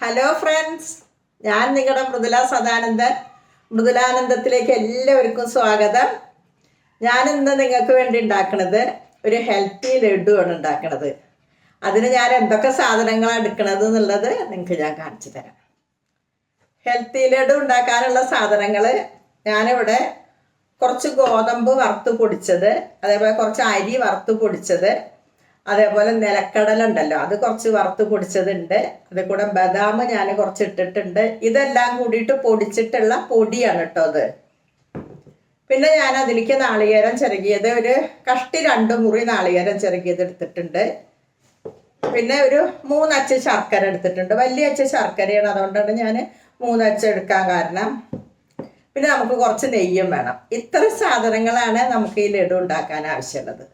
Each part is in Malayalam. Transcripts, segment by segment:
ഹലോ ഫ്രണ്ട്സ് ഞാൻ നിങ്ങളുടെ മൃദുല സദാനന്ദൻ. മൃദുലാനന്ദത്തിലേക്ക് എല്ലാവർക്കും സ്വാഗതം. ഞാൻ ഇന്ന് നിങ്ങൾക്ക് വേണ്ടി ഉണ്ടാക്കുന്നത് ഒരു ഹെൽത്തി ലഡുവാണ് ഉണ്ടാക്കുന്നത്. അതിന് ഞാൻ എന്തൊക്കെ സാധനങ്ങളാണ് എടുക്കുന്നത് എന്നുള്ളത് നിങ്ങൾക്ക് ഞാൻ കാണിച്ചു തരാം. ഹെൽത്തി ലഡു ഉണ്ടാക്കാനുള്ള സാധനങ്ങൾ ഞാനിവിടെ കുറച്ച് ഗോതമ്പ് വറുത്ത് പൊടിച്ചത് അതേപോലെ കുറച്ച് അരി വറുത്ത് പൊടിച്ചത് അതേപോലെ നിലക്കടല ഉണ്ടല്ലോ അത് കുറച്ച് വറുത്ത് പൊടിച്ചതുണ്ട്. അത് കൂടെ ബദാം ഞാൻ കുറച്ച് ഇട്ടിട്ടുണ്ട് ഇതെല്ലാം കൂടിയിട്ട് പൊടിച്ചിട്ടുള്ള പൊടിയാണ് കേട്ടോ അത്. പിന്നെ ഞാൻ അതിലേക്ക് നാളികേരം ചിരകിയത് ഒരു കഷ്ടി രണ്ട് മുറി നാളികേരം ചിരകിയത് എടുത്തിട്ടുണ്ട്. പിന്നെ ഒരു മൂന്നച്ച് ശർക്കര എടുത്തിട്ടുണ്ട്. വലിയ അച്ച് ശർക്കരയാണ് അതുകൊണ്ടാണ് ഞാൻ മൂന്നച്ച് എടുക്കാൻ കാരണം. പിന്നെ നമുക്ക് കുറച്ച് നെയ്യും വേണം. ഇത്ര സാധനങ്ങളാണ് നമുക്ക് ഈ ലഡു ഉണ്ടാക്കാൻ ആവശ്യമുള്ളത്.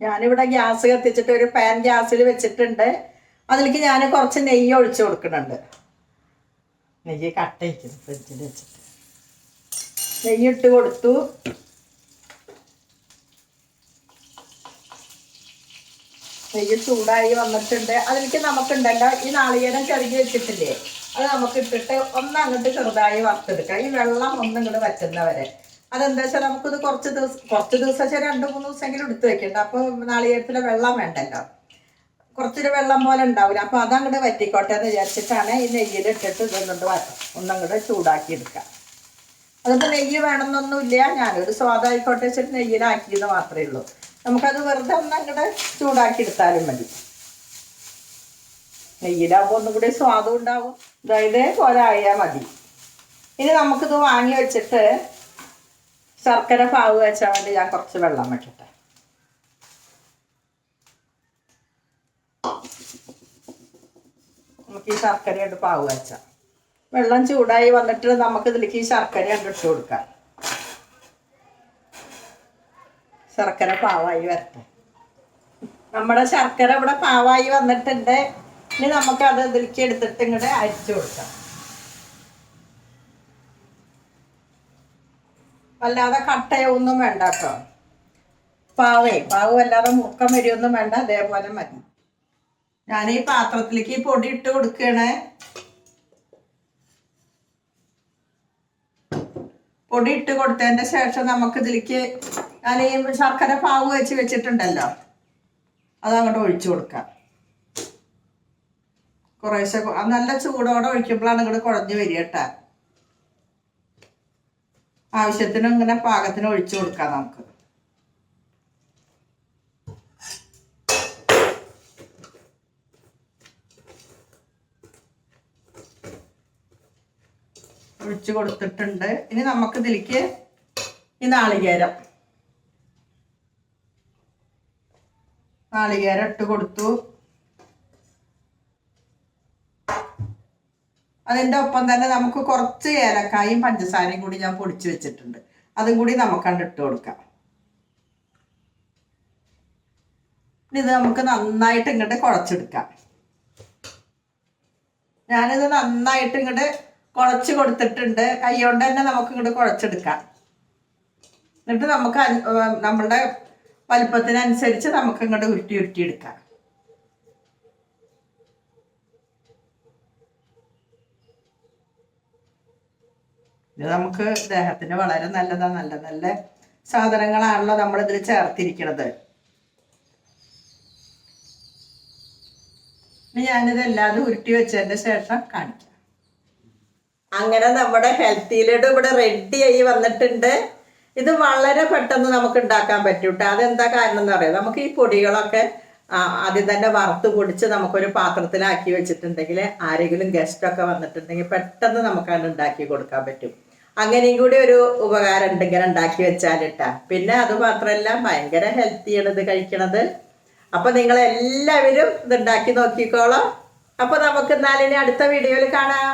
ഞാനിവിടെ ഗ്യാസ് കത്തിച്ചിട്ട് ഒരു പാൻ ഗ്യാസിൽ വെച്ചിട്ടുണ്ട്. അതിലേക്ക് ഞാൻ കുറച്ച് നെയ്യ് ഒഴിച്ചു കൊടുക്കുന്നുണ്ട്. നെയ്യ് കട്ടയിക്കുന്നു ഫ്രിഡ്ജിൽ വെച്ചിട്ട്. നെയ്യ് ഇട്ട് കൊടുത്തു. നെയ്യ് ചൂടായി വന്നിട്ടുണ്ട്. അതിലേക്ക് നമുക്കുണ്ടല്ലോ ഈ നാളികേരം ചെറുകി വെച്ചിട്ടില്ലേ? അത് നമുക്ക് ഇട്ടിട്ട് ഒന്ന് അങ്ങോട്ട് ചെറുതായി വറുത്തെടുക്കാം. ഈ വെള്ളം ഒന്നും ഇങ്ങോട്ട് വറ്റുന്നവരെ. അതെന്താ വെച്ചാൽ നമുക്കിത് കുറച്ച് ദിവസം കുറച്ച് ദിവസം വെച്ചാൽ രണ്ട് മൂന്ന് ദിവസമെങ്കിലും എടുത്തു വെക്കണ്ട. അപ്പോൾ നാളികേരത്തിലെ വെള്ളം വേണ്ടല്ലോ. കുറച്ചൊരു വെള്ളം പോലെ ഉണ്ടാവില്ല. അപ്പോൾ അതങ്ങോട്ട് വറ്റിക്കോട്ടെ എന്ന് വിചാരിച്ചിട്ടാണ് ഈ നെയ്യിൽ ഇട്ടിട്ട് ഇതൊന്നുകൊണ്ട് ഒന്നങ്ങോട്ട് ചൂടാക്കി എടുക്കാം അതിപ്പോൾ നെയ്യ് വേണമെന്നൊന്നുമില്ല. ഞാനൊരു സ്വാദായിക്കോട്ടെ വെച്ചിട്ട് നെയ്യിലാക്കിയെന്ന് മാത്രമേ ഉള്ളൂ. നമുക്കത് വെറുതെ ഒന്നങ്ങോട്ട് ചൂടാക്കി എടുത്താലും മതി. നെയ്യിലാകുമ്പോൾ ഒന്നും കൂടി സ്വാദും ഉണ്ടാവും. ഇതായത് പോലെ ആയാൽ മതി. ഇനി നമുക്കിത് വാങ്ങി വെച്ചിട്ട് ശർക്കര പാവ് വെച്ചാൽ വേണ്ടി ഞാൻ കുറച്ച് വെള്ളം വെക്കട്ടെ. നമുക്ക് ഈ ശർക്കരയായിട്ട് പാവ് വെച്ചാൽ വെള്ളം ചൂടായി വന്നിട്ട് നമുക്ക് ഇതിലേക്ക് ഈ ശർക്കര ഇട്ട് കൊടുക്കാം. ശർക്കര പാവായി വരട്ടെ. നമ്മുടെ ശർക്കര ഇവിടെ പാവായി വന്നിട്ടുണ്ട്. ഇനി നമുക്ക് അത് ഇതിലേക്ക് എടുത്തിട്ട് ഇങ്ങോട്ട് അരിച്ചു കൊടുക്കാം. അല്ലാതെ കട്ടയൊന്നും വേണ്ട കേട്ടോ. പാവേ പാവ് അല്ലാതെ മുക്കം വരിയൊന്നും വേണ്ട അതേപോലെ മതി. ഞാൻ ഈ പാത്രത്തിലേക്ക് ഈ പൊടി ഇട്ട് കൊടുക്കണേ. പൊടി ഇട്ട് കൊടുത്തതിന്റെ ശേഷം നമുക്ക് ഇതിലേക്ക് ഞാൻ ഈ ശർക്കര പാവ് വെച്ച് വെച്ചിട്ടുണ്ടല്ലോ അത് അങ്ങോട്ട് ഒഴിച്ചു കൊടുക്കാം. കുറേശ്ശെ നല്ല ചൂടോടെ ഒഴിക്കുമ്പോഴാണ് ഇങ്ങോട്ട് കുഴഞ്ഞു വരിക കേട്ടാ. ആവശ്യത്തിന് ഇങ്ങനെ പാകത്തിന് ഒഴിച്ചു കൊടുക്കാം നമുക്ക്. ഒഴിച്ചു കൊടുത്തിട്ടുണ്ട്. ഇനി നമുക്ക് ഇതിലേക്ക് ഈ നാളികേരം. നാളികേരം ഇട്ട് കൊടുത്തു. അതിന്റെ ഒപ്പം തന്നെ നമുക്ക് കുറച്ച് ഏലക്കായും പഞ്ചസാരയും കൂടി ഞാൻ പൊടിച്ച് വെച്ചിട്ടുണ്ട്. അതും കൂടി നമുക്ക് ഇട്ട് കൊടുക്കാം. ഇത് നമുക്ക് നന്നായിട്ട് ഇങ്ങോട്ട് കുഴച്ചെടുക്കാം. ഞാനിത് നന്നായിട്ട് ഇങ്ങോട്ട് കുഴച്ച് കൊടുത്തിട്ടുണ്ട്. കൈകൊണ്ട് തന്നെ നമുക്ക് ഇങ്ങോട്ട് കുഴച്ചെടുക്കാം. എന്നിട്ട് നമുക്ക് നമ്മളുടെ വലിപ്പത്തിനനുസരിച്ച് നമുക്ക് ഇങ്ങോട്ട് ഉരുട്ടി ഉരുട്ടി ഇത് നമുക്ക് ദേഹത്തിന് വളരെ നല്ലതാണ് നല്ല നല്ല സാധനങ്ങളാണല്ലോ നമ്മൾ ഇതിൽ ചേർത്തിരിക്കുന്നത് ഞാനിത് എല്ലാതും ഉരുട്ടി വെച്ചതിന് ശേഷം കാണിക്കാം. അങ്ങനെ നമ്മുടെ ഹെൽത്തി ലഡു ഇവിടെ റെഡി ആയി വന്നിട്ടുണ്ട്. ഇത് വളരെ പെട്ടെന്ന് നമുക്ക് ഉണ്ടാക്കാൻ പറ്റും കേട്ടോ അതെന്താ കാരണം എന്ന് പറയാം നമുക്ക് ഈ പൊടികളൊക്കെ ആദ്യം തന്നെ വറുത്ത് പൊടിച്ച് നമുക്കൊരു പാത്രത്തിലാക്കി വെച്ചിട്ടുണ്ടെങ്കിൽ ആരെങ്കിലും ഗസ്റ്റൊക്കെ വന്നിട്ടുണ്ടെങ്കിൽ പെട്ടെന്ന് നമുക്കത് ഉണ്ടാക്കി കൊടുക്കാൻ പറ്റും. അങ്ങനെയും കൂടി ഒരു ഉപകാരം ഉണ്ട് ഇങ്ങനെ ഉണ്ടാക്കി വെച്ചാലിട്ടാ. പിന്നെ അത് മാത്രമല്ല ഭയങ്കര ഹെൽത്തിയാണ് ഇത് കഴിക്കണത്. അപ്പൊ നിങ്ങൾ എല്ലാവരും ഇത് ഉണ്ടാക്കി നോക്കിക്കോളാം. അപ്പൊ നമുക്ക് എന്നാലിനി അടുത്ത വീഡിയോയിൽ കാണാം.